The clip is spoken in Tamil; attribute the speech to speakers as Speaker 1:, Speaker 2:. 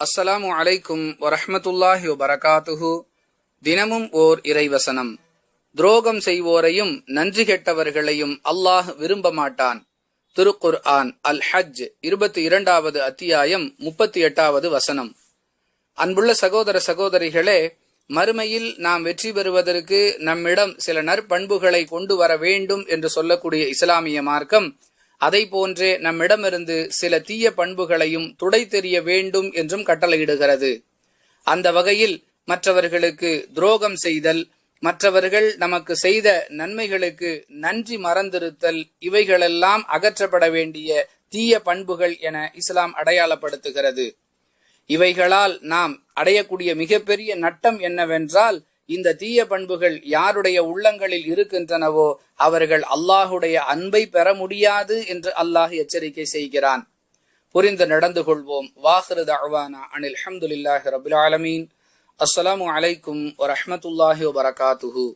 Speaker 1: அஸ்ஸலாமு அலைக்கும் வரஹமத்துல்லாஹி வரகாத்துஹு தினமும் ஓர் இறைவசனம். துரோகம் செய்வோரையும் நன்றி கெட்டவர்களையும் அல்லாஹ் விரும்ப மாட்டான். திருக்குர் ஆன் அல் ஹஜ் இருபத்தி இரண்டாவது அத்தியாயம் முப்பத்தி எட்டாவது வசனம். அன்புள்ள சகோதர சகோதரிகளே மறுமையில் நாம் வெற்றி பெறுவதற்கு நம்மிடம் சில நற்பண்புகளை கொண்டு வர வேண்டும் என்று சொல்லக்கூடிய இஸ்லாமிய மார்க்கம் அதை போன்றே நம்மிடமிருந்து சில தீய பண்புகளையும் துடை தெரிய வேண்டும் என்றும் கட்டளையிடுகிறது. அந்த வகையில் மற்றவர்களுக்கு துரோகம் செய்தல் மற்றவர்கள் நமக்கு செய்த நன்மைகளுக்கு நன்றி மறந்திருத்தல் இவைகளெல்லாம் அகற்றப்பட வேண்டிய தீய பண்புகள் என இஸ்லாம் அடையாளப்படுத்துகிறது. இவைகளால் நாம் அடையக்கூடிய மிகப்பெரிய நட்டம் என்னவென்றால் இந்த தீய பண்புகள் யாருடைய உள்ளங்களில் இருக்கின்றனவோ அவர்கள் அல்லாஹுடைய அன்பை பெற முடியாது என்று அல்லாஹ் எச்சரிக்கை செய்கிறான். புரிந்து நடந்து கொள்வோம். வாஹிரு தஅவானா அனில் அஹமதுல்லாஹி ரபுல் ஆலமீன். அஸ்ஸலாமு அலைக்கும் வரமத்துல்லாஹி வபரகாத்துஹு.